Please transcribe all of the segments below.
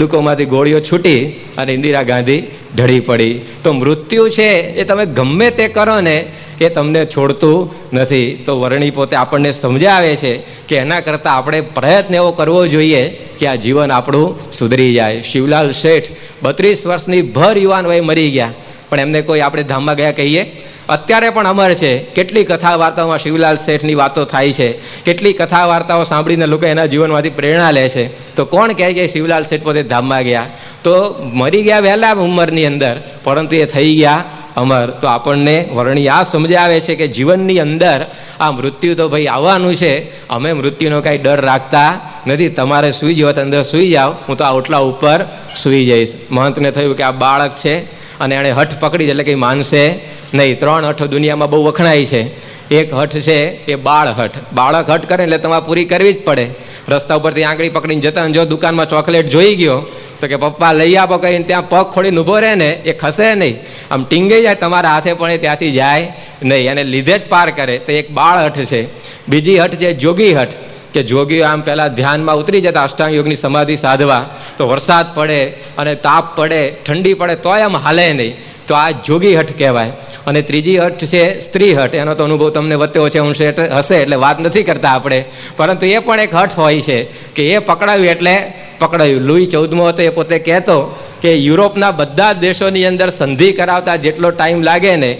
બંદૂકોમાંથી ગોળીઓ છૂટી અને ઇન્દિરા ગાંધી ઢળી પડી. તો મૃત્યુ છે એ તમે ગમે તે કરો ને, એ તમને છોડતું નથી. તો વર્ણી પોતે આપણને સમજાવે છે કે એના કરતાં આપણે પ્રયત્ન એવો કરવો જોઈએ કે આ જીવન આપણું સુધરી જાય. શિવલાલ શેઠ બત્રીસ વર્ષની ભર યુવાન વય મરી ગયા. પણ એમને કોઈ આપણે ધામમાં ગયા કહીએ? અત્યારે પણ અમર છે. કેટલી કથા વાર્તાઓમાં શિવલાલ શેઠની વાતો થાય છે. કેટલી કથા વાર્તાઓ સાંભળીને લોકો એના જીવનમાંથી પ્રેરણા લે છે. તો કોણ કહે કે શિવલાલ શેઠ પોતે ધામમાં ગયા? તો મરી ગયા વહેલા ઉંમરની અંદર, પરંતુ એ થઈ ગયા અમર. તો આપણને વર્ણી આ સમજાવે છે કે જીવનની અંદર આ મૃત્યુ તો ભાઈ આવવાનું છે. અમે મૃત્યુનો કાંઈ ડર રાખતા નથી. તમારે સૂઈ જવા અંદર સૂઈ જાઓ. હું તો આ ઓટલા ઉપર સૂઈ જઈશ. મહંતને થયું કે આ બાળક છે અને એણે હઠ પકડી, એટલે કંઈ માનશે નહીં, ત્રણ હઠ દુનિયામાં બહુ વખણાય છે. એક હઠ છે એ બાળ હઠ. બાળક હઠ કરે એટલે તમારે પૂરી કરવી જ પડે. રસ્તા ઉપરથી આંગળી પકડીને જતા જો દુકાનમાં ચોકલેટ જોઈ ગયો, તો કે પપ્પા લઈ આપો કહીને ત્યાં પગ ખોડીને ઊભો રહે ને, એ ખસે નહીં. આમ ટીંગે જાય, તમારા હાથે પણ એ ત્યાંથી જાય નહીં. એને લીધે જ પાર કરે. તો એક બાળ હઠ છે. બીજી હઠ છે જોગી હઠ. કે જોગીઓ આમ પહેલાં ધ્યાનમાં ઉતરી જતા અષ્ટાંગ યોગની સમાધિ સાધવા. તો વરસાદ પડે અને તાપ પડે, ઠંડી પડે, તોય આમ હાલે નહીં. તો આ જોગી હઠ કહેવાય. અને ત્રીજી હઠ છે સ્ત્રી હઠ. એનો તો અનુભવ તમને વધ્યો છે અંશે હશે એટલે વાત નથી કરતા આપણે. પરંતુ એ પણ એક હઠ હોય છે કે એ પકડાયું એટલે પકડાયું. લુઈ ચૌદમો હતો, એ પોતે કહેતો કે યુરોપના બધા દેશોની અંદર સંધિ કરાવતા જેટલો ટાઈમ લાગે ને,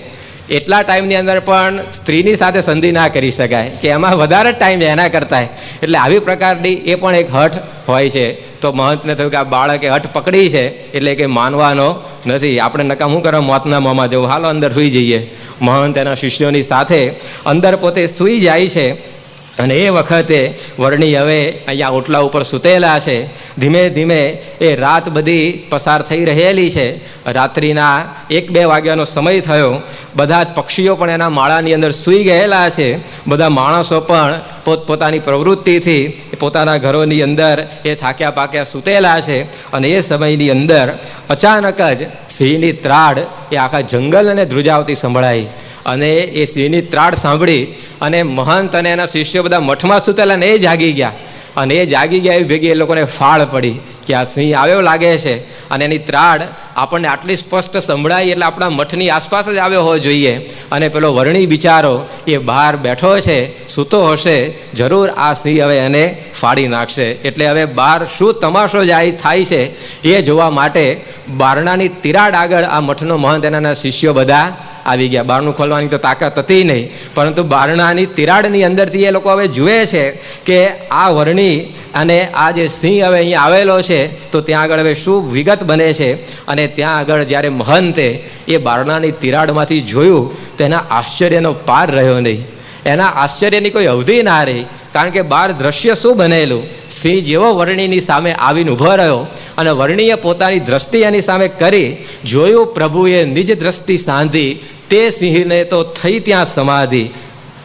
એટલા ટાઈમની અંદર પણ સ્ત્રીની સાથે સંધિ ના કરી શકાય. કે એમાં વધારે ટાઈમ એના કરતાં એટલે આવી પ્રકારની એ પણ એક હઠ હોય છે. તો મહંતને થયું કે આ બાળકે હઠ પકડી છે, એટલે કે માનવાનો નથી. આપણે નકામ શું કરો મોતના મોંમાં જવું. હાલો, અંદર સૂઈ જઈએ. મહંત એના શિષ્યોની સાથે અંદર પોતે સૂઈ જાય છે. અને એ વખતે વર્ણી હવે અહીંયા ઓટલા ઉપર સૂતેલા છે. ધીમે ધીમે એ રાત બધી પસાર થઈ રહેલી છે. રાત્રિના એક બે વાગ્યાનો સમય થયો. બધા જ પક્ષીઓ પણ એના માળાની અંદર સૂઈ ગયેલા છે. બધા માણસો પણ પોતપોતાની પ્રવૃત્તિથી પોતાના ઘરોની અંદર એ થાક્યા પાક્યા સૂતેલા છે. અને એ સમયની અંદર અચાનક જ સિંહની ત્રાડ એ આખા જંગલ અને ધ્રુજાવતી સંભળાઈ. અને એ સિંહની ત્રાડ સાંભળી અને મહંત અને એના શિષ્યો બધા મઠમાં સૂતેલા ને એ જાગી ગયા. અને એ જાગી ગયા એવી ભેગી એ લોકોને ફાળ પડી કે આ સિંહ આવ્યો લાગે છે. અને એની ત્રાડ આપણને આટલી સ્પષ્ટ સંભળાય એટલે આપણા મઠની આસપાસ જ આવ્યો હોવો જોઈએ. અને પેલો વર્ણી બિચારો એ બહાર બેઠો છે, સૂતો હશે, જરૂર આ સિંહ હવે એને ફાડી નાખશે. એટલે હવે બહાર શું તમાશો જાય થાય છે એ જોવા માટે બારણાની તિરાડ આગળ આ મઠનો મહંત એના શિષ્યો બધા આવી ગયા. બારણું ખોલવાની તો તાકાત હતી નહીં. પરંતુ બારણાની તિરાડની અંદરથી એ લોકો હવે જુએ છે કે આ વર્ણી અને આ જે સિંહ હવે અહીં આવેલો છે, તો ત્યાં આગળ હવે શું વિગત બને છે? અને ત્યાં આગળ જ્યારે મહંતે એ બારણાની તિરાડમાંથી જોયું, તો એના આશ્ચર્યનો પાર રહ્યો નહીં. એના આશ્ચર્યની કોઈ અવધિ ના રહી, કારણ કે બાર દ્રશ્ય શું બનેલું? સિંહ જેવો વર્ણીની સામે આવીને ઊભો રહ્યો અને વર્ણીએ પોતાની દ્રષ્ટિ એની સામે કરી, જોયું પ્રભુએ નિજ દ્રષ્ટિ સાંધી તે સિંહને તો થઈ ત્યાં સમાધિ.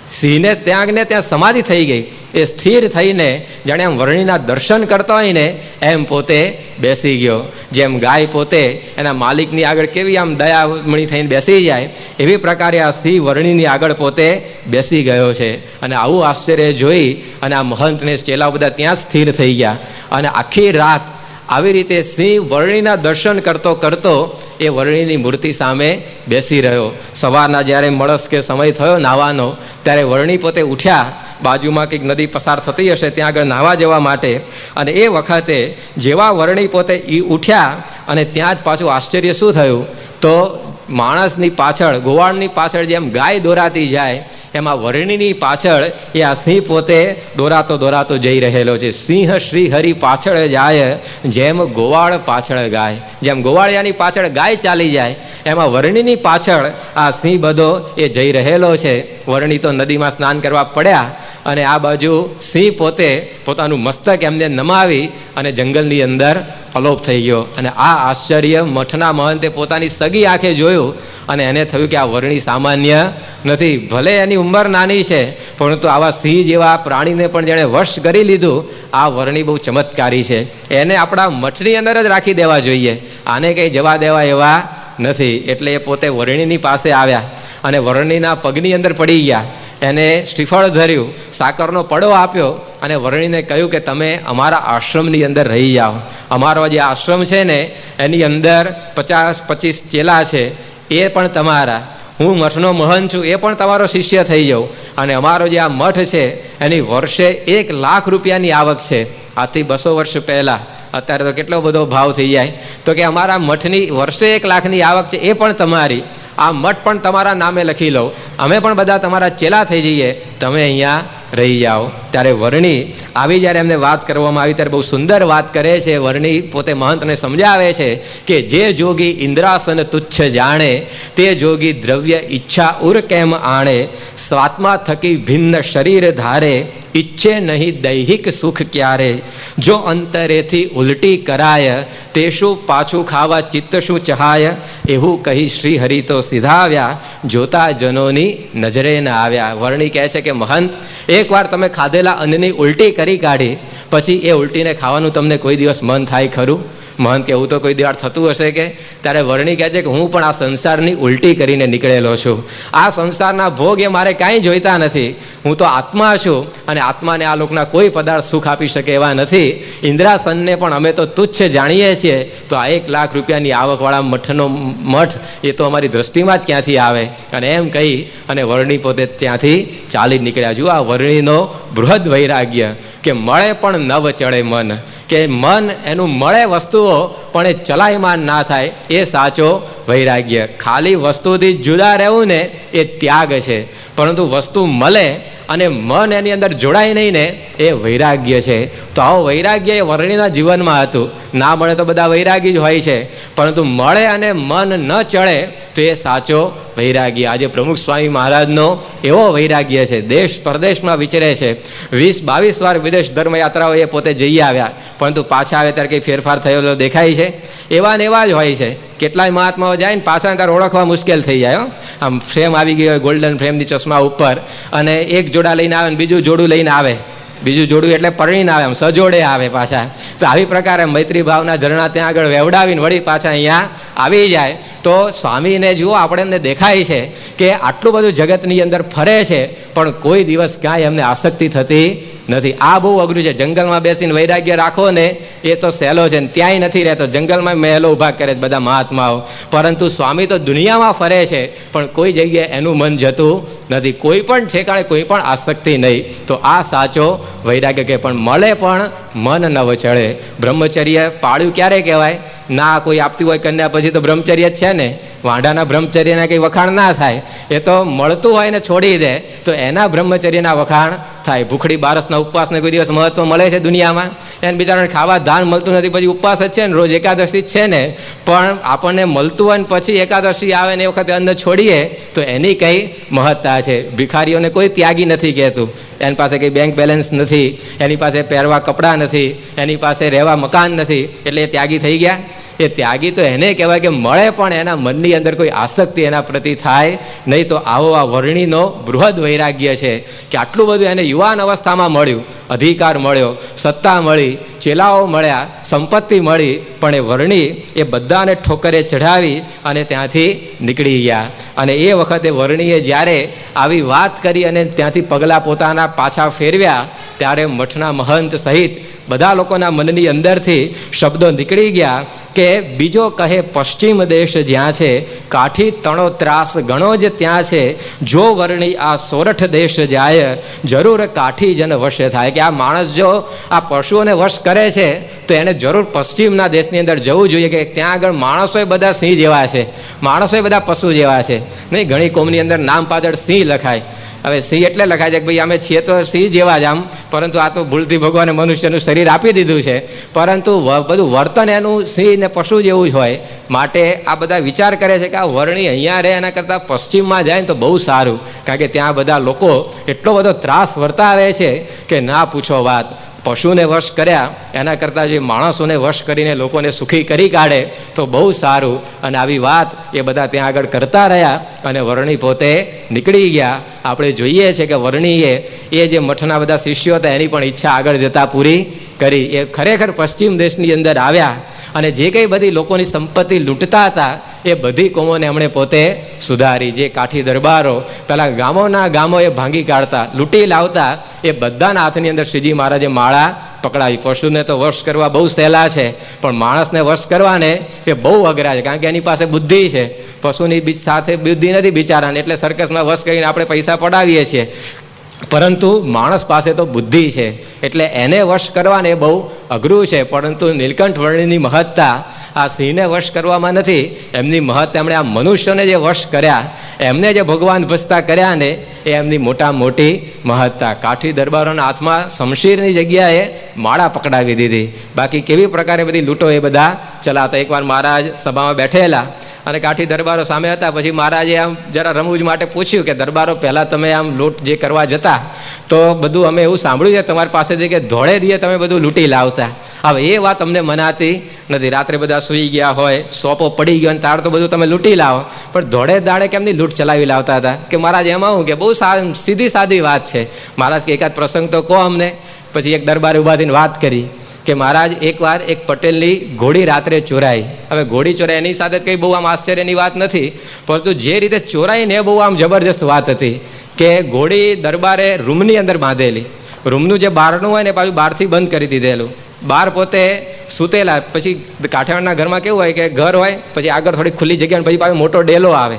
સિંહને ત્યાં ને ત્યાં સમાધિ થઈ ગઈ. એ સ્થિર થઈને જાણે આમ વર્ણિના દર્શન કરતો હોય ને, એમ પોતે બેસી ગયો. જેમ ગાય પોતે એના માલિકની આગળ કેવી આમ દયામણી થઈને બેસી જાય, એવી પ્રકારે આ સિંહ વર્ણિની આગળ પોતે બેસી ગયો છે. અને આવું આશ્ચર્ય જોઈ અને આ મહંતને ચેલા બધા ત્યાં સ્થિર થઈ ગયા. અને આખી રાત આવી રીતે સિંહ વર્ણિના દર્શન કરતો કરતો એ વરણીની મૂર્તિ સામે બેસી રહ્યો. સવારના જ્યારે મળસ કે સમય થયો નાવાનો, ત્યારે વર્ણી પોતે ઉઠ્યા, બાજુમાં કંઈક નદી પસાર થતી હશે, ત્યાં આગળ નાહવા જવા માટે. અને એ વખતે જેવા વર્ણી પોતે એ ઉઠ્યા અને ત્યાં જ પાછું આશ્ચર્ય શું થયું? તો માણસની પાછળ, ગોવાળની પાછળ જેમ ગાય દોરાતી જાય, એમાં વર્ણિની પાછળ એ આ સિંહ પોતે દોરાતો દોરાતો જઈ રહેલો છે. સિંહ શ્રી હરિ પાછળ જાય, જેમ ગોવાળ પાછળ ગાય. જેમ ગોવાળિયાની પાછળ ગાય ચાલી જાય, એમાં વર્ણિની પાછળ આ સિંહ બધો એ જઈ રહેલો છે. વરણી તો નદીમાં સ્નાન કરવા પડ્યા અને આ બાજુ સિંહ પોતે પોતાનું મસ્તક એમને નમાવી અને જંગલની અંદર અલોપ થઈ ગયો. અને આ આશ્ચર્ય મઠના મહંતે પોતાની સગી આંખે જોયું અને એને થયું કે આ વર્ણી સામાન્ય નથી. ભલે એની ઉંમર નાની છે, પરંતુ આવા સિંહ જેવા પ્રાણીને પણ જેણે વશ કરી લીધું, આ વર્ણી બહુ ચમત્કારી છે. એને આપણા મઠની અંદર જ રાખી દેવા જોઈએ. આને કંઈ જવા દેવા એવા નથી. એટલે એ પોતે વર્ણીની પાસે આવ્યા અને વર્ણીના પગની અંદર પડી ગયા. એને શ્રીફળ ધર્યું, સાકરનો પડો આપ્યો અને વરણીને કહ્યું કે તમે અમારા આશ્રમની અંદર રહી જાઓ. અમારો જે આશ્રમ છે ને, એની અંદર પચાસ, પચીસ ચેલા છે, એ પણ તમારા. હું મઠનો મહંત છું, એ પણ તમારો શિષ્ય થઈ જાઉં. અને અમારો જે આ મઠ છે, એની વર્ષે એક લાખ રૂપિયાની આવક છે. આથી બસો વર્ષ પહેલાં. અત્યારે તો કેટલો બધો ભાવ થઈ જાય. તો કે અમારા મઠની વર્ષે એક લાખની આવક છે, એ પણ તમારી. આ મઠ પણ તમારા નામે લખી લો અમે પણ બધા તમારા ચેલા થઈ જઈએ. તમે અહીંયા રહી જાઓ. ત્યારે વર્ણી આવી જ્યારે એમને વાત કરવામાં આવી ત્યારે બહુ સુંદર વાત કરે છે. વર્ણી પોતે મહંતને સમજાવે છે કે જે જોગી ઇન્દ્રાસન તુચ્છ જાણે, તે જોગી દ્રવ્ય ઈચ્છા ઉર કેમ આણે, સ્વાત્મા થકી ભિન્ન શરીર ધારે, ઈચ્છે નહીં દૈહિક સુખ ક્યારે? જો અંતરેથી ઉલટી કરાય, તે શું પાછું ખાવા ચિત્ત શું ચહાય? એવું કહી શ્રી હરિ તો સીધાવ્યા, જોતા જનોની નજરે ન આવ્યા. વર્ણી કહે છે કે, મહંત, એકવાર તમે ખાધેલા અન્નની ઉલટી કરી કાઢી, પછી એ ઉલટીને ખાવાનું તમને કોઈ દિવસ મન થાય ખરું? મન કે એવું તો કોઈ દિવસ થતું હશે કે? ત્યારે વર્ણી કહે છે કે, હું પણ આ સંસારની ઉલટી કરીને નીકળેલો છું. આ સંસારના ભોગ એ મારે કાંઈ જોઈતા નથી. હું તો આત્મા છું અને આત્માને આ લોકના કોઈ પદાર્થ સુખ આપી શકે એવા નથી. ઇન્દ્રાસનને પણ અમે તો તુચ્છ જાણીએ છીએ. તો આ એક લાખ રૂપિયાની આવકવાળા મઠનો મઠ એ તો અમારી દ્રષ્ટિમાં જ ક્યાંથી આવે? અને એમ કહી અને વર્ણી પોતે ત્યાંથી ચાલી નીકળ્યા. જુઓ આ વર્ણીનો બૃહદ વૈરાગ્ય. કે મળે પણ નવ ચડે મન. કે મન એનું મળે વસ્તુઓ, પણ એ ચલાયમાન ના થાય, એ સાચો વૈરાગ્ય. ખાલી વસ્તુથી જુદા રહેવું ને એ ત્યાગ છે. પરંતુ વસ્તુ મળે અને મન એની અંદર જોડાય નહીં ને એ વૈરાગ્ય છે. તો આવો વૈરાગ્ય એ વર્ણિના જીવનમાં હતું. ના મળે તો બધા વૈરાગી જ હોય છે. પરંતુ મળે અને મન ન ચડે તો એ સાચો વૈરાગ્ય. આજે પ્રમુખ સ્વામી મહારાજનો એવો વૈરાગ્ય છે. દેશ પરદેશમાં વિચરે છે. વીસ બાવીસ વાર વિદેશ ધર્મયાત્રાઓ એ પોતે જઈ આવ્યા. પરંતુ પાછા આવે ત્યારે કંઈ ફેરફાર થયેલો દેખાય છે? એવા ને એવા જ હોય છે. કેટલાય મહાત્માઓ જાય ને પાછા ત્યારે ઓળખવા મુશ્કેલ થઈ જાય આમ ફ્રેમ આવી ગઈ હોય ગોલ્ડન ફ્રેમની ચશ્મા ઉપર અને એક જોડા લઈને આવે ને બીજું જોડું લઈને આવે. બીજું જોડું એટલે પરણીને આવે, આમ સજોડે આવે પાછા. તો આવી પ્રકારે મૈત્રી ભાવના ઝરણા ત્યાં આગળ વેવડાવીને વળી પાછા અહીંયા આવી જાય. તો સ્વામીને જુઓ, આપણે એમને દેખાય છે કે આટલું બધું જગતની અંદર ફરે છે, પણ કોઈ દિવસ ક્યાંય એમને આસક્તિ થતી નથી. આ બહુ અઘરું છે. જંગલમાં બેસીને વૈરાગ્ય રાખો ને, એ તો સહેલો છે ને. ત્યાંય નથી રહેતો. જંગલમાં મહેલો ઊભા કરે બધા મહાત્માઓ. પરંતુ સ્વામી તો દુનિયામાં ફરે છે, પણ કોઈ જગ્યાએ એનું મન જતું નથી. કોઈ પણ ઠેકાણે કોઈ પણ આસક્તિ નહીં. તો આ સાચો વૈરાગ્ય કે પણ મળે પણ મન નવ ચડે બ્રહ્મચર્ય પાળ્યું ક્યારે કહેવાય? ના કોઈ આપતી હોય કન્યા પછી તો બ્રહ્મચર્ય જ છે ને. વાંઢાના બ્રહ્મચર્યના કંઈ વખાણ ના થાય. એ તો મળતું હોય ને છોડી દે, તો એના બ્રહ્મચર્યના વખાણ થાય. ભૂખડી બારસના ઉપવાસને કોઈ દિવસ મહત્વ મળે છે દુનિયામાં? એને બિચારાને ખાવા ધાન મળતું નથી, પછી ઉપવાસ જ છે ને, રોજ એકાદશી જ છે ને. પણ આપણને મળતું હોય ને પછી એકાદશી આવે ને એ વખતે અન્ન છોડીએ, તો એની કંઈ મહત્તા છે. ભિખારીઓને કોઈ ત્યાગી નથી કહેતું. એની પાસે કંઈ બેંક બેલેન્સ નથી, એની પાસે પહેરવા કપડાં નથી, એની પાસે રહેવા મકાન નથી, એટલે એ ત્યાગી થઈ ગયા. એ ત્યાગી તો એને કહેવાય કે મળે પણ એના મનની અંદર કોઈ આસક્તિ એના પ્રતિ થાય નહીં તો આવો આ વર્ણિનો બૃહદ વૈરાગ્ય છે કે આટલું બધું એને યુવાન અવસ્થામાં મળ્યું, અધિકાર મળ્યો, સત્તા મળી, ચેલાઓ મળ્યા, સંપત્તિ મળી, પણ એ વર્ણી એ બધાને ઠોકરે ચઢાવી અને ત્યાંથી નીકળી ગયા. અને એ વખતે વર્ણીએ જ્યારે આવી વાત કરી અને ત્યાંથી પગલાં પોતાના પાછા ફેરવ્યા, ત્યારે મઠના મહંત સહિત બધા લોકોના મનની અંદરથી શબ્દો નીકળી ગયા કે બીજો કહે પશ્ચિમ દેશ જ્યાં છે, કાઠી તણો ત્રાસ ઘણો જ ત્યાં છે. જો વર્ણી આ સોરઠ દેશ જાય, જરૂર કાઠી જન વશ થાય. કે આ માણસ જો આ પશુઓને વશ કરે છે, તો એને જરૂર પશ્ચિમના દેશની અંદર જવું જોઈએ કે ત્યાં આગળ માણસોય બધા સિંહ જેવા છે. માણસોય બધા પશુ જેવા છે. નહીં, ઘણી કોમની અંદર નામ પાછળ સિંહ લખાય. હવે સિંહ એટલે લખાય છે કે ભાઈ અમે છીએ તો સિંહ જેવા જ આમ. પરંતુ આ તો ભૂલથી ભગવાને મનુષ્યનું શરીર આપી દીધું છે. પરંતુ બધું વર્તન એનું સિંહ ને પશુ જેવું જ હોય. માટે આ બધા વિચાર કરે છે કે આ વર્ણી અહીંયા રહે એના કરતાં પશ્ચિમમાં જાય ને તો બહુ સારું. કારણ કે ત્યાં બધા લોકો એટલો બધો ત્રાસ વર્તા રહે છે કે ના પૂછો વાત. પશુને વશ કર્યા, એના કરતાં જે માણસોને વશ કરીને લોકોને સુખી કરી કાઢે, તો બહુ સારું. અને આવી વાત એ બધા ત્યાં આગળ કરતા રહ્યા અને વર્ણી પોતે નીકળી ગયા. આપણે જોઈએ છે કે વર્ણીએ એ જે મઠના બધા શિષ્યો હતા, એની પણ ઈચ્છા આગળ જતાં પૂરી કરી. એ ખરેખર પશ્ચિમ દેશની અંદર આવ્યા. અને જે કંઈ બધી લોકોની સંપત્તિ લૂંટતા હતા, એ બધી કોમોને એમણે પોતે સુધારી. જે કાઠી દરબારો પેલા ગામોના ગામો એ ભાંગી કાઢતા, લૂંટી લાવતા, એ બધાના હાથની અંદર શ્રીજી મહારાજે માળા પકડાવી. પશુને તો વશ કરવા બહુ સહેલા છે, પણ માણસને વશ કરવાને એ બહુ અઘરા છે, કારણ કે એની પાસે બુદ્ધિ છે. પશુની બીજ સાથે બુદ્ધિ નથી બિચારાને, એટલે સર્કસમાં વશ કરીને આપણે પૈસા પડાવીએ છીએ. પરંતુ માણસ પાસે તો બુદ્ધિ છે, એટલે એને વશ કરવાને બહુ અઘરું છે પરંતુ નીલકંઠ વર્ણિની મહત્તા આ સિંહને વશ કરવામાં નથી. એમની મહત્તા એમણે આ મનુષ્યોને જે વશ કર્યા, એમને જે ભગવાન ભજતા કર્યા ને, એ એમની મોટા મોટી મહત્તા. કાઠી દરબારોના હાથમાં શમશીરની જગ્યાએ માળા પકડાવી દીધી. બાકી કેવી પ્રકારે બધી લૂંટો એ બધા ચલાતા એકવાર મહારાજ સભામાં બેઠેલા અને કાઠી દરબારો સામે હતા, પછી મહારાજે આમ જરા રમૂજ માટે પૂછ્યું કે, દરબારો પહેલાં તમે આમ લૂંટ જે કરવા જતા, તો બધું અમે એવું સાંભળ્યું છે, તમારી પાસેથી કે ધોળે દીએ તમે બધું લૂંટી લાવતા? હવે એ વાત અમને મનાતી નથી. રાત્રે બધા સૂઈ ગયા હોય, સોપો પડી ગયો અને તાર તો બધું તમે લૂંટી લાવો. પણ ધોળે દાડે કેમની લૂંટ ચલાવી લાવતા હતા? કે મહારાજ, એમાં હું કે બહુ સીધી સાદી વાત છે. મહારાજ કે એકાદ પ્રસંગ તો કહો અમને. પછી એક દરબાર ઊભા થઈને વાત કરી કે મહારાજ, એકવાર એક પટેલની ઘોડી રાત્રે ચોરાઈ. હવે ઘોડી ચોરાઈ એની સાથે કંઈ બહુ આમ આશ્ચર્યની વાત નથી, પરંતુ જે રીતે ચોરાઈ ને એ બહુ આમ જબરજસ્ત વાત હતી કે ઘોડી દરબારે રૂમની અંદર બાંધેલી. રૂમનું જે બારણું હોય ને પાછું બહારથી બંધ કરી દીધેલું. બહાર પોતે સૂતેલા. પછી કાઠિયાવાડના ઘરમાં કેવું હોય કે ઘર હોય, પછી આગળ થોડી ખુલ્લી જગ્યા પછી પાછો મોટો ડેલો આવે.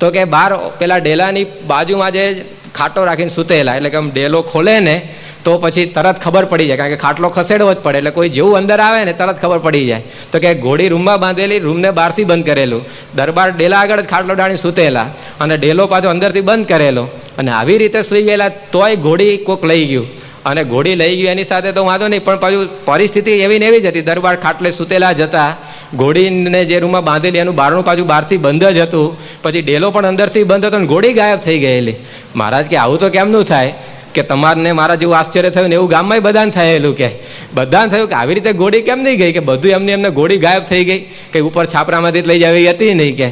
તો કે બહાર પેલા ડેલાની બાજુમાં જે ખાટો રાખીને સૂતેલા, એટલે કે આમ ડેલો ખોલે ને, તો પછી તરત ખબર પડી જાય. કારણ કે ખાટલો ખસેડવો જ પડે, એટલે કોઈ જેવું અંદર આવે ને તરત ખબર પડી જાય. તો કે ઘોડી રૂમમાં બાંધેલી, રૂમને બહારથી બંધ કરેલું. દરબાર ડેલા આગળ જ ખાટલો ડાણી સૂતેલા અને ડેલો પાછો અંદરથી બંધ કરેલો. અને આવી રીતે સૂઈ ગયેલા તોય ઘોડી કોક લઈ ગયું. અને ઘોડી લઈ ગયું એની સાથે તો વાંધો નહીં, પણ પાછું પરિસ્થિતિ એવી ને એવી જ હતી. દરબાર ખાટલે સૂતેલા જ હતા. ઘોડીને જે રૂમમાં બાંધેલી એનું બારણું પાછું બહારથી બંધ જ હતું. પછી ડેલો પણ અંદરથી બંધ હતો અને ઘોડી ગાયબ થઈ ગયેલી. મહારાજ કે, આવું તો કેમનું થાય? કે તમારને મારા જેવું આશ્ચર્ય થયું ને એવું ગામમાં બધાને થયેલું કે? બધાને થયું કે, આવી રીતે ઘોડી કેમ નહીં ગઈ? કે બધું એમની એમને ઘોડી ગાયબ થઈ ગઈ? કે ઉપર છાપરામાંથી લઈ જવી હતી નહીં કે?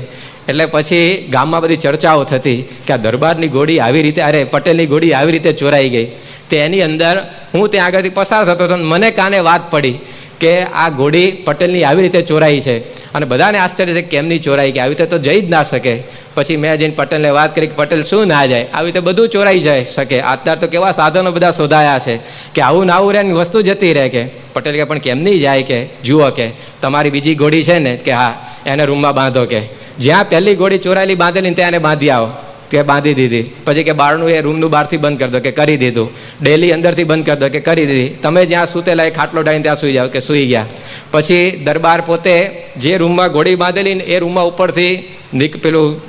એટલે પછી ગામમાં બધી ચર્ચાઓ થતી કે આ દરબારની ઘોડી આવી રીતે, અરે પટેલની ઘોડી આવી રીતે ચોરાઈ ગઈ. તે એની અંદર હું ત્યાં આગળથી પસાર થતો હતો મને કાને વાત પડી કે આ ઘોડી પટેલની આવી રીતે ચોરાઈ છે. અને બધાને આશ્ચર્ય છે કેમની ચોરાઈ, કે આવી રીતે તો જઈ જ ના શકે. પછી મેં જઈને પટેલને વાત કરી કે પટેલ શું ના જાય? આવી રીતે બધું ચોરાઈ જાય શકે. અત્યારે તો કેવા સાધનો બધા શોધાયા છે કે આવું ના આવું રહે ને વસ્તુ જતી રહે કે. પટેલ કે, પણ કેમ નહીં જાય કે? જુઓ કે, તમારી બીજી ઘોડી છે ને? કે, હા, એને રૂમમાં બાંધો કે. જ્યાં પહેલી ગોળી ચોરાયેલી બાંધેલી ત્યાં એને બાંધી આવો. કે બાંધી દીધી. પછી કે બારનું એ રૂમનું બહારથી બંધ કરી દો કે કરી દીધું. ડેલી અંદરથી બંધ કરી દો કે કરી દીધી. તમે જ્યાં સૂતેલા એ ખાટલો ડાઈને ત્યાં સૂઈ જાઓ કે સૂઈ ગયા. પછી દરબાર પોતે જે રૂમમાં ઘોડી બાંધેલી ને એ રૂમમાં ઉપરથી નીક પેલું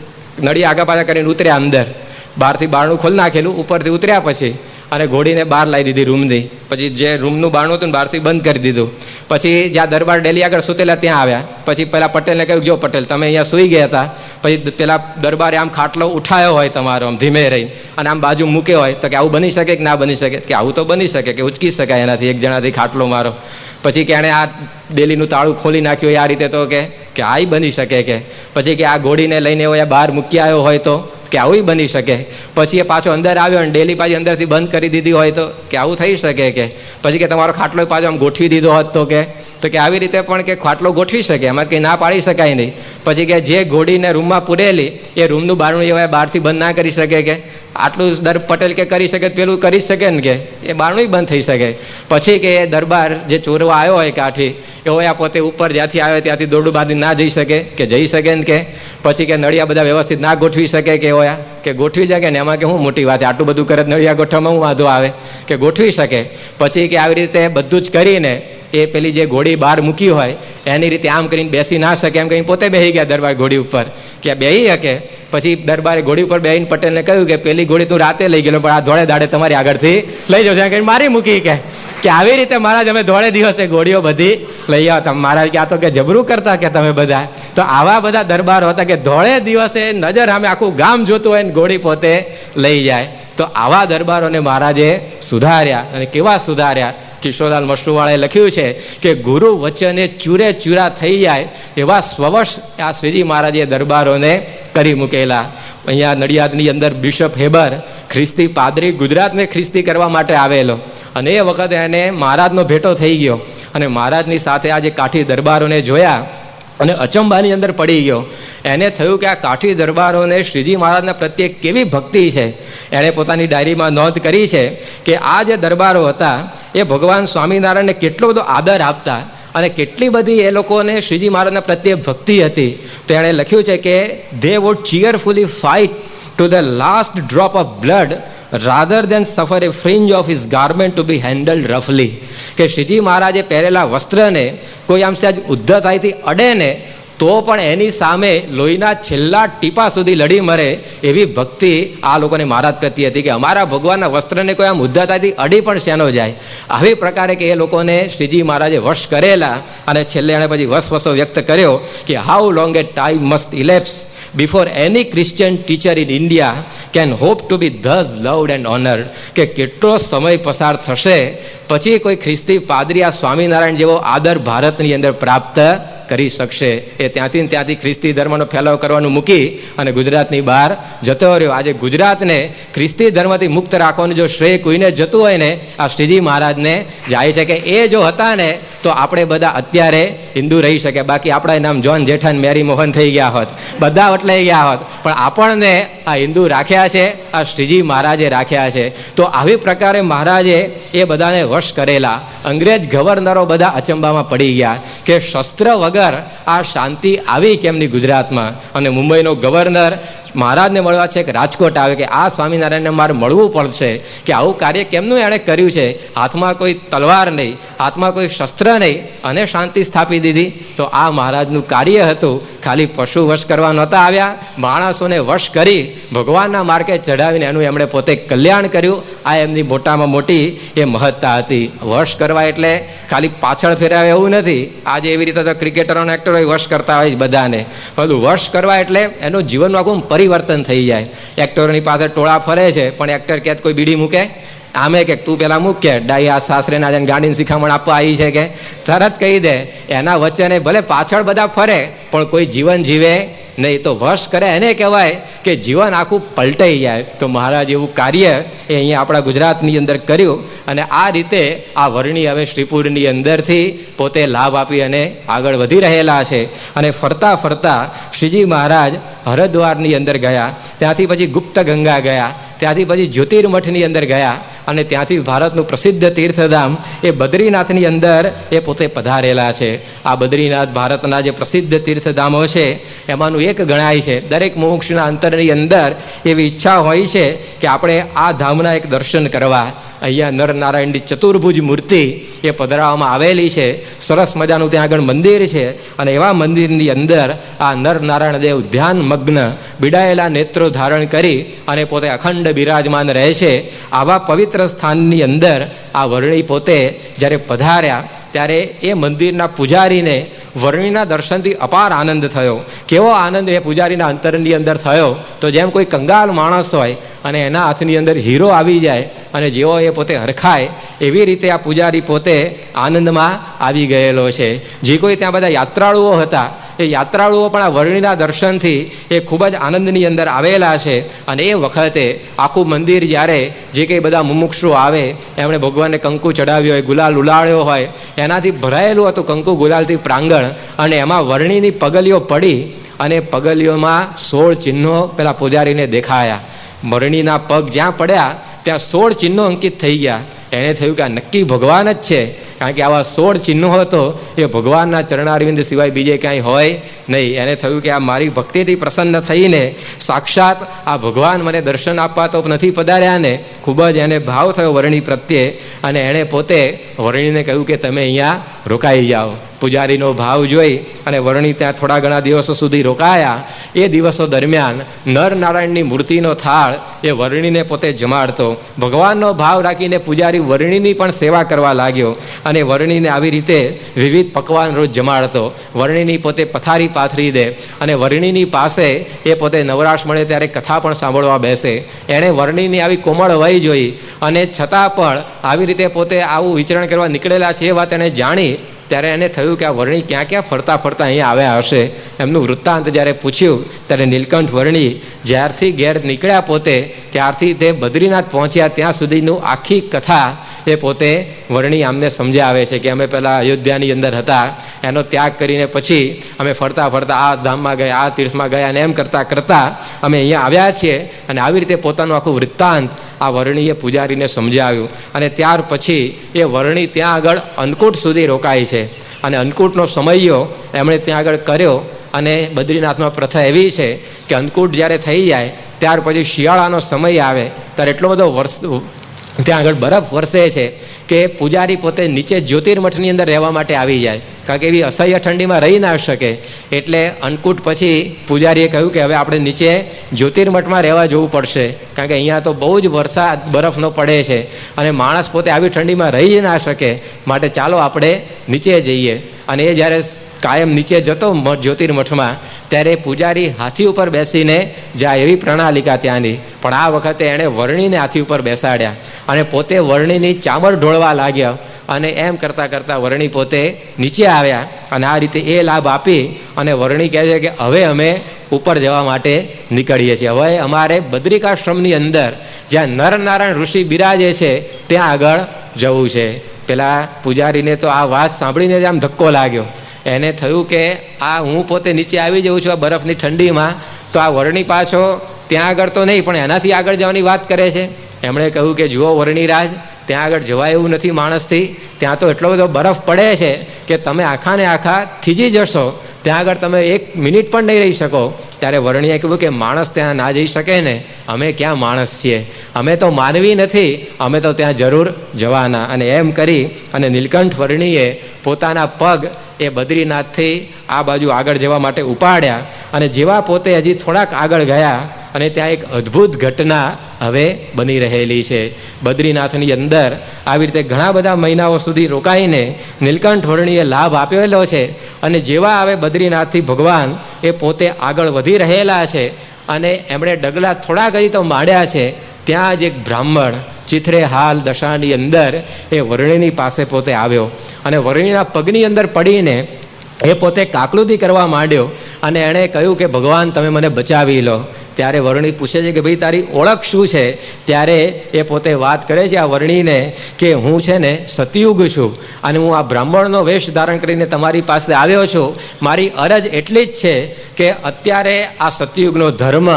નળી આગા પાછા કરીને ઉતર્યા અંદર. બહારથી બારણું ખોલી નાખેલું, ઉપરથી ઉતર્યા પછી અને ઘોડીને બહાર લાવી દીધી રૂમની પછી જે રૂમનું બારણું હતું ને બહારથી બંધ કરી દીધું. પછી જ્યાં દરબાર ડેલી આગળ સૂતેલા ત્યાં આવ્યા. પછી પેલા પટેલને કહ્યું, જો પટેલ, તમે અહીંયા સૂઈ ગયા હતા. પછી પેલા દરબારે આમ ખાટલો ઉઠાયો હોય તમારો, આમ ધીમે રહી અને આમ બાજુ મૂકે હોય, તો કે આવું બની શકે કે ના બની શકે? કે આવું તો બની શકે કે ઉચકી શકાય એનાથી, એક જણાથી ખાટલો મારો. પછી કે એણે આ ડેલીનું તાળું ખોલી નાખ્યું આ રીતે તો કે કે આ બની શકે કે. પછી કે આ ઘોડીને લઈને એવો બહાર મૂકી આવ્યો હોય તો કે આવું બની શકે? પછી એ પાછો અંદર આવ્યો અને ડેલી પાછી અંદરથી બંધ કરી દીધી હોય તો કે આવું થઈ શકે કે? પછી કે તમારો ખાટલો પાછો આમ ગોઠવી દીધો હોત તો કે? તો કે આવી રીતે પણ કે ખાટલો ગોઠવી શકે? એમાં કંઈ ના પાડી શકાય નહીં. પછી કે જે ઘોડીને રૂમમાં પૂરેલી, એ રૂમનું બારણું એવા બહારથી બંધ ના કરી શકે કે? આટલું દર પટેલ કે કરી શકે, પેલું કરી શકે ને કે? એ બારણું બંધ થઈ શકે. પછી કે એ દરબાર જે ચોરવા આવ્યો હોય કાઠી એવો આ પોતે ઉપર જ્યાંથી આવે ત્યાંથી દોરડું બાંધી ના જઈ શકે કે જઈ શકે ને કે? પછી કે નળિયા બધા વ્યવસ્થિત ના ગોઠવી શકે કે હોયા કે ગોઠવી શકે ને? એમાં કે શું મોટી વાત આટલું બધું કરે નળિયા ગોઠવામાં હું વાંધો આવે. કે ગોઠવી શકે. પછી કે આવી રીતે બધું જ કરીને એ પેલી જે ઘોડી બહાર મૂકી હોય, એની રીતે આમ કરીને બેસી ના શકે, એમ કરીને પોતે બેસી ગયા દરબાર ઘોડી ઉપર. કે બેસી શકે. પછી દરબારે ઘોડી ઉપર બેહીને પટેલને કહ્યું કે, પેલી ઘોડી તું રાતે લઈ ગયેલો, પણ આ ધોળે દાડે તમારી આગળથી લઈ જાઉં કરીને મારી મૂકી કે કે આવી રીતે મહારાજ અમે ધોળે દિવસે ઘોડીઓ બધી લઈ આવતા મહારાજ કે આ તો કે જબરું કરતા કે તમે બધા. તો આવા બધા દરબારો હતા કે ધોળે દિવસે નજર સામે આખું ગામ જોતું હોય ને ઘોડી પોતે લઈ જાય. તો આવા દરબારોને મહારાજે સુધાર્યા. અને કેવા સુધાર્યા? કિશોરલાલ મશરૂવાળાએ લખ્યું છે કે ગુરુ વચને ચૂરે ચૂરા થઈ જાય એવા સ્વવશ આ શ્રીજી મહારાજે દરબારોને કરી મૂકેલા. અહીંયા નડિયાદની અંદર બિશપ હેબર ખ્રિસ્તી પાદરી ગુજરાતને ખ્રિસ્તી કરવા માટે આવેલો. અને એ વખતે એને મહારાજનો ભેટો થઈ ગયો. અને મહારાજની સાથે આ જે કાઠી દરબારોને જોયા. અને અચંબાની અંદર પડી ગયો. એને થયું કે આ કાઠી દરબારોને શ્રીજી મહારાજના પ્રત્યે કેવી ભક્તિ છે? એણે પોતાની ડાયરીમાં નોંધ કરી છે કે આ જે દરબારો હતા, એ ભગવાન સ્વામિનારાયણને કેટલો બધો આદર આપતા અને કેટલી બધી એ લોકોને શ્રીજી મહારાજના પ્રત્યે ભક્તિ હતી. તો એણે લખ્યું છે કે they would cheerfully fight to the last drop of blood rather than suffer a fringe of his garment to be handled રફલી કે શ્રીજી મહારાજે પહેરેલા વસ્ત્રને કોઈ આમ સહેજ ઉદ્ધતાઈથી અડે ને તો પણ એની સામે લોહીના છેલ્લા ટીપા સુધી લડી મરે એવી ભક્તિ આ લોકોને મહારાજ પ્રત્યે હતી કે અમારા ભગવાનના વસ્ત્રને કોઈ આમ ઉદ્ધતાથી અડી પણ શેનો જાય. આવી પ્રકારે કે એ લોકોને શ્રીજી મહારાજે વશ કરેલા અને છેલ્લે એણે પછી વસવસો વ્યક્ત કર્યો કે how long a time must elapse before any Christian teacher in India can hope to be thus loved and honoured કે કેટલો સમય પસાર થશે. પછી કોઈ ખ્રિસ્તી પાદરી આ સ્વામિનારાયણ જેવો આદર ભારતની અંદર પ્રાપ્ત કરી શકશે. એ ત્યાંથી ત્યાંથી ખ્રિસ્તી ધર્મનો ફેલાવ કરવાનું મૂકી અને ગુજરાતની બહાર જતો રહ્યો. આજે ગુજરાતને ખ્રિસ્તી ધર્મથી મુક્ત રાખવાનું જો શ્રેય કોઈને જતું હોય ને, આ શ્રીજી મહારાજને જાય છે કે એ જો હતા ને, તો આપણે બધા અત્યારે હિન્દુ રહી શકે બાકી આપણા નામ જોન જેઠાન મેરી મોહન થઈ ગયા હોત. બધા વટલાઈ ગયા હોત. પણ આપણને આ હિન્દુ રાખ્યા છે, આ શ્રીજી મહારાજે રાખ્યા છે. તો આવી પ્રકારે મહારાજે એ બધાને વશ કરેલા. અંગ્રેજ ગવર્નરો બધા અચંબામાં પડી ગયા કે શસ્ત્ર વગર આ શાંતિ આવી કેમની ગુજરાતમાં? અને મુંબઈનો ગવર્નર મહારાજને મળવા છે કે રાજકોટ આવે કે આ સ્વામિનારાયણને મારે મળવું પડશે? કે આવું કાર્ય કેમનું એણે કર્યું છે? હાથમાં કોઈ તલવાર નહીં. હાથમાં કોઈ શસ્ત્ર નહીં, અને શાંતિ સ્થાપી દીધી, તો આ મહારાજનું કાર્ય હતું, ખાલી પશુ વશ કરવા નહોતા આવ્યા, માણસોને વશ કરી ભગવાનના માર્ગે ચઢાવીને એનું એમણે પોતે કલ્યાણ કર્યું. આ એમની મોટામાં મોટી એ મહત્તા હતી. વશ કરવા એટલે ખાલી પાછળ ફેરાવે એવું નથી. આજે એવી રીતે તો ક્રિકેટરો અને એક્ટરો વશ કરતા હોય બધાને. બધું વશ કરવા એટલે એનું જીવનનું આખું પરિવર્તન થઈ જાય. એક્ટરોની પાસે ટોળા ફરે છે, પણ એક્ટર ક્યાંક કોઈ બીડી મૂકે? આમે કે તું પેલા મૂક કે, ડાઈ આ સાસરેના જઈને ગાડીની શિખામણ આપવા આવી છે કે? તરત કહી દે, એના વચ્ચે ભલે પાછળ બધા ફરે, પણ કોઈ જીવન જીવે નહીં. તો વશ કરે એને કહેવાય કે જીવન આખું પલટાઈ જાય. તો મહારાજ એવું કાર્ય એ અહીંયા આપણા ગુજરાતની અંદર કર્યું અને આ રીતે આ વર્ણી હવે શ્રીપુરની અંદરથી પોતે લાભ આપી અને આગળ વધી રહેલા છે. અને ફરતા ફરતા શ્રીજી મહારાજ હરદ્વારની અંદર ગયા. ત્યાંથી પછી ગુપ્ત ગંગા ગયા. ત્યાંથી પછી જ્યોતિર્મઠની અંદર ગયા. અને ત્યાંથી ભારતનું પ્રસિદ્ધ તીર્થધામ એ બદ્રીનાથની અંદર એ પોતે પધારેલા છે. આ બદ્રીનાથ ભારતના જે પ્રસિદ્ધ તીર્થધામો છે, એમાંનું એક ગણાય છે. દરેક મોક્ષના અંતરની અંદર એવી ઈચ્છા હોય છે કે આપણે આ ધામના એક દર્શન કરવા અહીંયા નરનારાયણની ચતુર્ભુજ મૂર્તિ એ પધરાવવામાં આવેલી છે. સરસ મજાનું ત્યાં આગળ મંદિર છે અને એવા મંદિરની અંદર આ નરનારાયણ દેવ ધ્યાન મગ્ન બિડાયેલા નેત્રો ધારણ કરી અને પોતે અખંડ બિરાજમાન રહે છે. આવા પવિત્ર સ્થાનની અંદર આ વરણી પોતે જ્યારે પધાર્યા ત્યારે એ મંદિરના પૂજારીને વર્ણિના દર્શનથી અપાર આનંદ થયો. કેવો આનંદ એ પૂજારીના અંતરની અંદર થયો? તો જેમ કોઈ કંગાલ માણસ હોય અને એના હાથની અંદર હીરો આવી જાય અને જેવો એ પોતે હરખાય, એવી રીતે આ પૂજારી પોતે આનંદમાં આવી ગયેલો છે. જે કોઈ ત્યાં બધા યાત્રાળુઓ હતા એ યાત્રાળુઓ પણ આ વર્ણિના દર્શનથી એ ખૂબ જ આનંદની અંદર આવેલા છે. અને એ વખતે આખું મંદિર જ્યારે જે કંઈ બધા મુમુક્ષુ આવે, એમણે ભગવાનને કંકુ ચડાવ્યો હોય, ગુલાલ ઉલાળ્યો હોય, એનાથી ભરાયેલું હતું કંકુ ગુલાલથી પ્રાંગણ અને એમાં વર્ણિની પગલીઓ પડી અને પગલીઓમાં સોળ ચિહ્નો પેલા પૂજારીને દેખાયા. મરણીના પગ જ્યાં પડ્યા, ત્યાં સોળ ચિહ્નો અંકિત થઈ ગયા. એણે થયું કે આ નક્કી ભગવાન જ છે. કારણ કે આવા સોળ ચિહ્નો હતો એ ભગવાનના ચરણારવિંદ સિવાય બીજે ક્યાંય હોય નહીં. એને થયું કે આ મારી ભક્તિથી પ્રસન્ન થઈને સાક્ષાત આ ભગવાન મને દર્શન આપવા તો નથી પધાર્યા ને, ખૂબ જ એને ભાવ થયો વરણી પ્રત્યે અને એણે પોતે વર્ણીને કહ્યું કે તમે અહીંયા રોકાઈ જાઓ. પૂજારીનો ભાવ જોઈ અને વર્ણી ત્યાં થોડા ઘણા દિવસો સુધી રોકાયા. એ દિવસો દરમિયાન નરનારાયણની મૂર્તિનો થાળ એ વરણીને પોતે જમાડતો. ભગવાનનો ભાવ રાખીને પૂજારી વરણીની પણ સેવા કરવા લાગ્યો અને વર્ણીને આવી રીતે વિવિધ પકવાન રોજ જમાડતો. વરણીની પોતે પથારી પાથરી દે અને વરણીની પાસે એ પોતે નવરાશ મળે ત્યારે કથા પણ સાંભળવા બેસે. એણે વરણીની આવી કોમળ વય જોઈ અને છતાં પણ આવી રીતે પોતે આવું વિચરણ કરવા નીકળેલા છે એ વાત એણે જાણી ત્યારે એને થયું કે આ વર્ણી ક્યાં ક્યાં ફરતા ફરતા અહીંયા આવ્યા હશે. એમનું વૃત્તાંત જ્યારે પૂછ્યું ત્યારે નીલકંઠ વર્ણી જ્યારથી ઘેર નીકળ્યા પોતે ત્યારથી તે બદ્રીનાથ પહોંચ્યા ત્યાં સુધીનું આખી કથા એ પોતે વર્ણી આમને સમજાવે છે કે અમે પહેલાં અયોધ્યાની અંદર હતા, એનો ત્યાગ કરીને પછી અમે ફરતા ફરતા આ ધામમાં ગયા, આ તીર્થમાં ગયા અને એમ કરતાં કરતાં અમે અહીંયા આવ્યા છીએ અને આવી રીતે પોતાનું આખું વૃત્તાંત આ વર્ણીએ પૂજારીને સમજાવ્યું. અને ત્યાર પછી એ વર્ણી ત્યાં આગળ અન્નકૂટ સુધી રોકાય છે. અને અન્નકૂટનો સમયો એમણે ત્યાં આગળ કર્યો અને બદ્રીનાથમાં પ્રથા એવી છે કે અન્નકૂટ જ્યારે થઈ જાય, ત્યાર પછી શિયાળાનો સમય આવે, ત્યારે એટલો બધો વર્ષ ત્યાં આગળ બરફ વરસે છે કે પૂજારી પોતે નીચે જ્યોતિર્મઠની અંદર રહેવા માટે આવી જાય. કારણ કે એવી અસહ્ય ઠંડીમાં રહી ના શકે. એટલે અન્નકૂટ પછી પૂજારીએ કહ્યું કે હવે આપણે નીચે જ્યોતિર્મઠમાં રહેવા જવું પડશે. કારણ કે અહીંયા તો બહુ જ વરસાદ, બરફનો પડે છે. અને માણસ પોતે આવી ઠંડીમાં રહી ના શકે. માટે ચાલો આપણે નીચે જઈએ. અને એ જ્યારે કાયમ નીચે જતો જ્યોતિર્મઠમાં, ત્યારે પૂજારી હાથી ઉપર બેસીને જાય એવી પ્રણાલિકા ત્યાંની. પણ આ વખતે એણે વર્ણીને હાથી ઉપર બેસાડ્યા અને પોતે વર્ણીની ચામર ઢોળવા લાગ્યા અને એમ કરતાં કરતાં વર્ણી પોતે નીચે આવ્યા અને આ રીતે એ લાભ આપી અને વર્ણી કહે છે કે હવે અમે ઉપર જવા માટે નીકળીએ છીએ. હવે અમારે બદ્રિકાશ્રમની અંદર જ્યાં નરનારાયણ ઋષિ બિરાજે છે, ત્યાં આગળ જવું છે. પેલા પૂજારીને તો આ વાત સાંભળીને જ આમ ધક્કો લાગ્યો. એને થયું કે આ હું પોતે નીચે આવી જઉં છું આ બરફની ઠંડીમાં, તો આ વરણી પાછો ત્યાં આગળ તો નહીં, પણ એનાથી આગળ જવાની વાત કરે છે. એમણે કહ્યું કે જુઓ વરણીરાજ ત્યાં આગળ જવાય એવું નથી માણસથી. ત્યાં તો એટલો બધો બરફ પડે છે કે તમે આખા ને આખા થીજી જશો. ત્યાં આગળ તમે એક મિનિટ પણ નહીં રહી શકો. ત્યારે વર્ણીએ કહ્યું કે માણસ ત્યાં ના જઈ શકે ને, અમે ક્યાં માણસ છીએ? અમે તો માનવી નથી, અમે તો ત્યાં જરૂર જવાના. અને એમ કરી અને નીલકંઠ વર્ણીએ પોતાના પગ એ બદ્રીનાથથી આ બાજુ આગળ જવા માટે ઉપાડ્યા અને જેવા પોતે હજી થોડાક આગળ ગયા અને ત્યાં એક અદ્ભુત ઘટના હવે બની રહેલી છે. બદ્રીનાથની અંદર આવી રીતે ઘણા બધા મહિનાઓ સુધી રોકાઈને નીલકંઠ વર્ણીએ લાભ આપેલો છે અને જેવા આવે બદ્રીનાથથી ભગવાન એ પોતે આગળ વધી રહેલા છે અને એમણે ડગલા થોડાક હજી તો માંડ્યા છે, ત્યાં જ એક બ્રાહ્મણ ચિત્રે હાલ દશાની અંદર એ વરણીની પાસે પોતે આવ્યો અને વરણીના પગની અંદર પડીને એ પોતે કાકલુદી કરવા માંડ્યો અને એણે કહ્યું કે ભગવાન તમે મને બચાવી લો. ત્યારે વર્ણી પૂછે છે કે ભાઈ, તારી ઓળખ શું છે? ત્યારે એ પોતે વાત કરે છે આ વર્ણીને કે, હું છે ને સતયુગ છું અને હું આ બ્રાહ્મણનો વેશ ધારણ કરીને તમારી પાસે આવ્યો છું. મારી અરજ એટલી જ છે કે અત્યારે આ સતયુગનો ધર્મ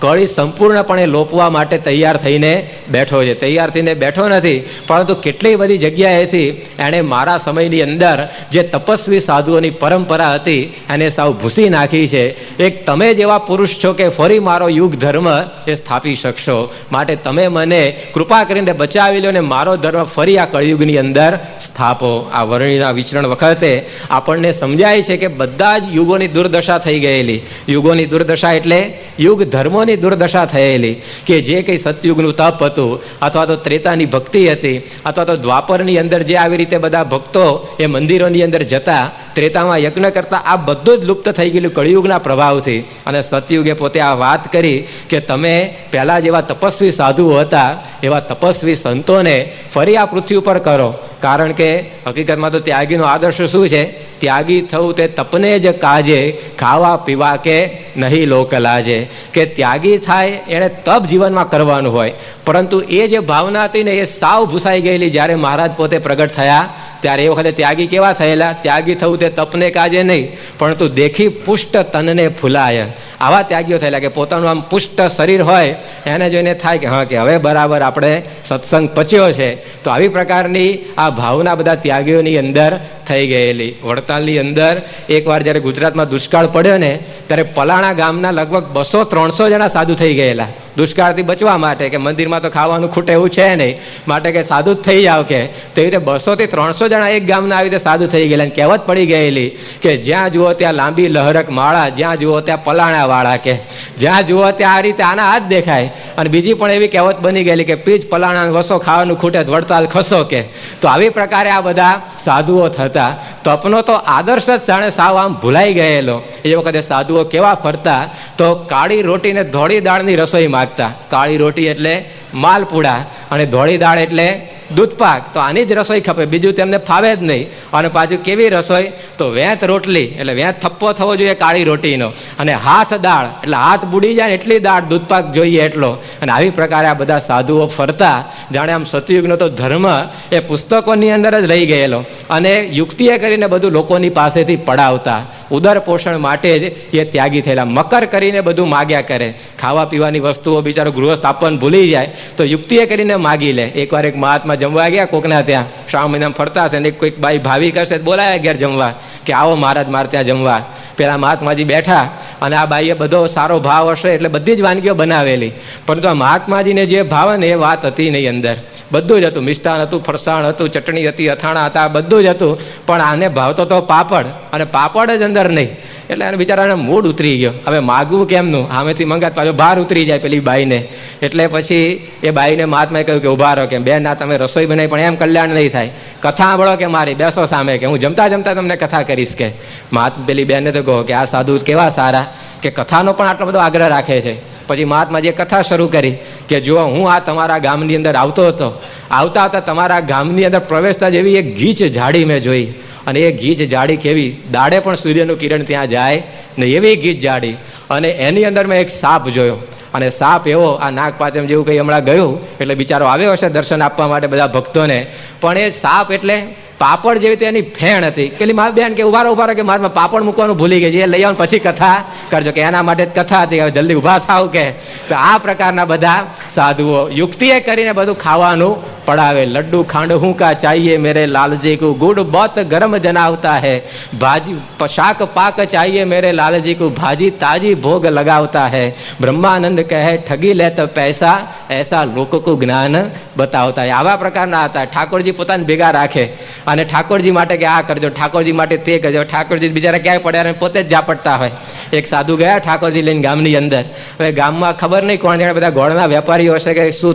કળી સંપૂર્ણપણે લોપવા માટે તૈયાર થઈને બેઠો છે. તૈયાર થઈને બેઠો નથી, પરંતુ કેટલી બધી જગ્યાએથી એણે મારા સમયની અંદર જે તપસ્વી સાધુઓની પરંપરા હતી, એને સાવ ભૂસી નાખી છે. એક તમે જેવા પુરુષ છો કે ફરી મારો યુગ ધર્મ એ સ્થાપી શકશો. માટે તમે મને કૃપા કરીને બચાવી લો અને મારો ધર્મ ફરી આ કળિયુગની અંદર સ્થાપો. આ વર્ણિના વિચરણ વખતે આપણને સમજાય છે કે બધા જ યુગોની દુર્દશા થઈ ગયેલી. યુગોની દુર્દશા એટલે યુગ ધર્મોની દુર્દશા થયેલી. કે જે કંઈ સતયુગનું તપ હતું, અથવા તો ત્રેતાની ભક્તિ હતી, અથવા તો દ્વાપરની અંદર જે આવી રીતે બધા ભક્તો એ મંદિરોની અંદર જતા ત્રેતામાં યજ્ઞ કરતા આ બધું જ લુપ્ત થઈ ગયેલું કળિયુગના પ્રભાવથી. અને સતયુગે પોતે આ વાત કરી કે તમે પહેલાં જેવા તપસ્વી સાધુઓ હતા, એવા તપસ્વી સંતોને ફરી આ પૃથ્વી ઉપર કરો. કારણ કે હકીકતમાં તો ત્યાગીનો આદર્શ શું છે? ત્યાગી થવું તે તપને જ કાજે, ખાવા પીવા કે નહીં લોક લાજે. કે ત્યાગી થાય એણે તપ જીવનમાં કરવાનું હોય. પરંતુ એ જે ભાવના હતી ને એ સાવ ભૂસાઈ ગયેલી જ્યારે મહારાજ પોતે પ્રગટ થયા, ત્યારે એ વખતે ત્યાગી કેવા થયેલા? ત્યાગી થવું તે તપને કાજે નહીં, પરંતુ દેખી પુષ્ટ તનને ફૂલાય. આવા ત્યાગીઓ થયેલા કે પોતાનું આમ પુષ્ટ શરીર હોય, એને જોઈને થાય કે, હા, કે હવે બરાબર આપણે સત્સંગ પચ્યો છે. તો આવી પ્રકારની આ ભાવના બધા ત્યાગીઓની અંદર થઈ ગયેલી. વડતાલની અંદર એકવાર જ્યારે ગુજરાતમાં દુષ્કાળ પડ્યો ને, ત્યારે પલાણા ગામના લગભગ બસો ત્રણસો જણા સાધુ થઈ ગયેલા. દુષ્કાળથી બચવા માટે કે મંદિરમાં તો ખાવાનું ખૂટે એવું છે નહીં. માટે કે સાધુ જ થઈ જાવ કે. તેવી રીતે બસોથી ત્રણસો જણા એક ગામના આવી રીતે સાધુ થઈ ગયેલા અને કહેવત પડી ગયેલી કે જ્યાં જુઓ ત્યાં લાંબી લહરક માળા, જ્યાં જુઓ ત્યાં પલાણા વાળા કે. જ્યાં જુઓ ત્યાં આ રીતે આના હાથ દેખાય. અને બીજી પણ એવી કહેવત બની ગયેલી કે પીજ પલાણા વસો ખાવાનું ખૂટે વડતાલ ખસો કે. તો આવી પ્રકારે આ બધા સાધુઓ થતા. તપનો તો આદર્શ જ જાણે સાવ આમ ભૂલાઈ ગયેલો. એ વખતે સાધુઓ કેવા ફરતા? તો કાળી રોટીને ધોળી દાળની રસોઈ માગતા કાળી રોટી એટલે માલપુડા અને ધોળી દાળ એટલે દૂધપાક. તો આની જ રસોઈ ખપે. બીજું તેમને ફાવે જ નહીં. અને પાછું કેવી રસોઈ? તો વેંત રોટલી. એટલે વેંત થપ્પો થવો જોઈએ કાળી રોટીનો. અને હાથ દાળ. એટલે હાથ બુડી જાય એટલી દાળ દૂધપાક જોઈએ એટલો. અને આવી પ્રકારે આ બધા સાધુઓ ફરતા. જાણે આમ સતયુગનો તો ધર્મ એ પુસ્તકોની અંદર જ રહી ગયેલો. અને યુક્તિએ કરીને બધું લોકોની પાસેથી પડાવતા. ઉદર પોષણ માટે જ એ ત્યાગી થયેલા. મકર કરીને બધું માગ્યા કરે. ખાવા પીવાની વસ્તુઓ બિચારો ગૃહસ્થ આપવાનું ભૂલી જાય. તો યુક્તિએ કરીને માગી લે. એકવાર એક મહાત્મા જમવા ગયા કોકના ત્યાં. શ્રાવણ મહિનામાં ફરતા હશે ને કોઈક બાઈ ભાવી કરશે બોલાયા ઘેર જમવા કે આવો મહારાજ, મારે ત્યાં જમવા. પેલા મહાત્માજી બેઠા અને આ બાઈએ બધો સારો ભાવ હશે એટલે બધી જ વાનગીઓ બનાવેલી. પરંતુ આ મહાત્માજીને જે ભાવ ને એ વાત હતી નહીં અંદર. બધું જ હતું. મિષ્ટાન હતું, ફરસાણ હતું, ચટણી હતી, અથાણા હતા, બધું જ હતું. પણ આને ભાવતો તો પાપડ અને પાપડ જ અંદર નહીં. એટલે એને બિચારાને મૂડ ઉતરી ગયો. હવે માગવું કેમનું? સામેથી મંગાત પાછો બહાર ઉતરી જાય પેલી બાઈને. એટલે પછી એ બાઈને મહાત્માએ કહ્યું કે ઊભા રહો કે બેન, આ તમે રસોઈ બનાવી, પણ એમ કલ્યાણ નહીં થાય. કથા સાંભળો કે મારી? બેસો સામે કે હું જમતા જમતા તમને કથા કરીશ કે. મહાત્મા પેલી બેનને તો કહો કે આ સાધુ કેવા સારા કે કથાનો પણ આટલો બધો આગ્રહ રાખે છે. પછી મહાત્માજીએ કથા શરૂ કરી. કે જો હું આ તમારા ગામની અંદર આવતો હતો, આવતા આવતા તમારા ગામની અંદર પ્રવેશતા જેવી એક ગીચ ઝાડી મેં જોઈ. અને એ ગીચ જાડી કેવી? દાડે પણ સૂર્યનું કિરણ ત્યાં જાય ને એવી ગીચ જાડી અને એની અંદર મેં એક સાપ જોયો. અને સાપ એવો, આ નાગ જેવું કંઈ હમણાં ગયું, એટલે બિચારો આવ્યો હશે દર્શન આપવા માટે બધા ભક્તોને. પણ એ સાપ એટલે પાપડ જેવી રીતે એની ફેણ હતી. પેલી મારી બેન કે ઊભા ઊભા કે મારે પાપડ મૂકવાનું ભૂલી ગઈ છે. લઈ આવો પછી કથા કરજો કે એના માટે જ કથા હતી. હવે જલ્દી ઊભા થાવ કે. તો આ પ્રકારના બધા સાધુઓ યુક્તિએ કરીને બધું ખાવાનું पड़ावे लड्डू खांड हूँ का चाहिए मेरे लालजी को, गुड़ बहुत गर्म जनावता है, भाजी पशाक पाक चाहिए मेरे लालजी को, भाजी ताजी भोग लगावता है। ब्रह्मानंद कहे, ठगी ले तो पैसा, ऐसा लोक को ज्ञान बतावता है। आवा प्रकार ना आता है ठाकुर जी पोता भेगा राखे। अने ठाकुर जी माटे क्या करजो ठाकुर जी माटे करजो ठाकुर जी बिचारा क्या पड़े रहे, पोते जा पड़ता है एक साधु गया ठाकुर जी लेने गामनी अंदर गाम में खबर नहीं कौन जाने बता गोड़ना व्यापारी हो सके शू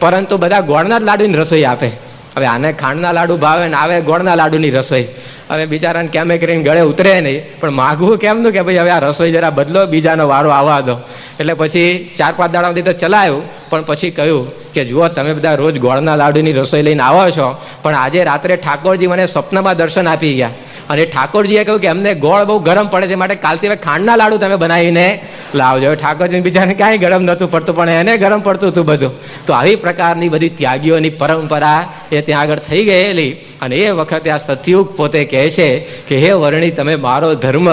परंतु बता गोड़ना લાડુની રસોઈ આપે. હવે આને ખાંડના લાડુ ભાવે ને આવે ગોળના લાડુની રસોઈ. હવે બિચારાને કેમે કરીને ગળે ઉતરે નહીં, પણ માગવું કેમનું કે ભાઈ હવે આ રસોઈ જરા બદલો, બીજાનો વારો આવવા દો. એટલે પછી ચાર પાંચ દાડામાંથી તો ચલાવ્યું પણ પછી કહ્યું કે જુઓ, તમે બધા રોજ ગોળના લાડુની રસોઈ લઈને આવો છો, પણ આજે રાત્રે ઠાકોરજી મને સ્વપ્નમાં દર્શન આપી ગયા. અને ઠાકોરજીએ કહ્યું કે અમને ગોળ બહુ ગરમ પડે છે માટે કાલથી હવે ખાંડના લાડુ તમે બનાવીને લાવજો ઠાકોરજી બિચારાને કાંઈ ગરમ નહોતું પડતું, પણ એને ગરમ પડતું હતું બધું. તો આવી પ્રકારની બધી ત્યાગીઓની પરંપરા એ ત્યાં આગળ થઈ ગયેલી. અને એ વખતે આ સતયુગ પોતે કહે છે કે, હે વર્ણી, તમે મારો ધર્મ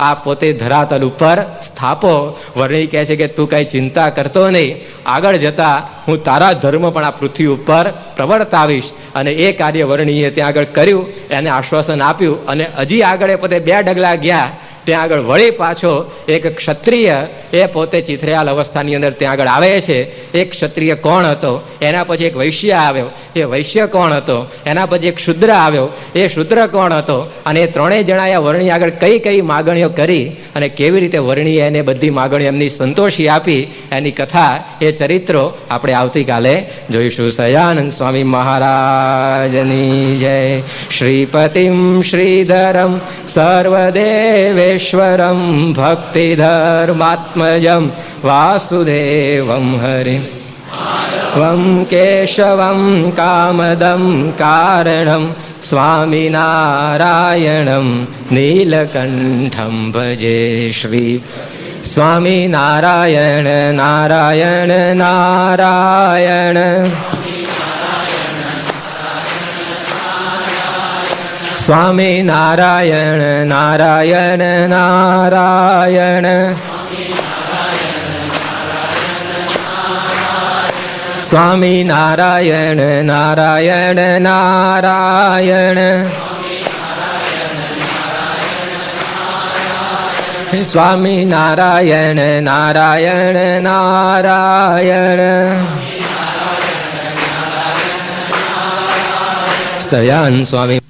આ પોતે ધરાતલ ઉપર સ્થાપો. વર્ણી કહે છે કે, તું કાંઈ ચિંતા કરતો નહીં. આગળ જતા હું તારા ધર્મ પણ આ પૃથ્વી ઉપર પ્રવર્તાવીશ અને એ કાર્ય વર્ણીએ ત્યાં આગળ કર્યું, એને આશ્વાસન આપ્યું. અને હજી આગળ એ પોતે બે ડગલા ગયા. ત્યાં આગળ વળી પાછો એક ક્ષત્રિય એ પોતે ચિત્રયાલ અવસ્થાની અંદર ત્યાં આગળ આવે છે. એક ક્ષત્રિય કોણ હતો? એના પછી એક વૈશ્ય આવ્યો. એ વૈશ્ય કોણ હતો? એના પછી એક શુદ્ર આવ્યો. એ શુદ્ર કોણ હતો? અને એ ત્રણેય જણાએ વર્ણી આગળ કઈ કઈ માગણીઓ કરી અને કેવી રીતે વર્ણીએ એને બધી માગણીઓ એમની સંતોષી આપી એની કથા, એ ચરિત્રો આપણે આવતીકાલે જોઈશું. સયાનંદ સ્વામી મહારાજની જય. શ્રીપતિમ શ્રીધરમ સર્વદેવેશ્વરમ ભક્તિધર્માત્મજમ વાસુદેવમ હરિ વં કેશવં કામદં કારણમ સ્વામિનારાયણમ નીલકંઠમ ભજે શ્રી સ્વામિનારાયણ નારાયણ નારાયણ સ્વામિનારાયણ નારાયણ નારાયણ નારાયણ. સ્વામી નારાયણ નારાયણ નારાયણ. સ્તયાન સ્વામી.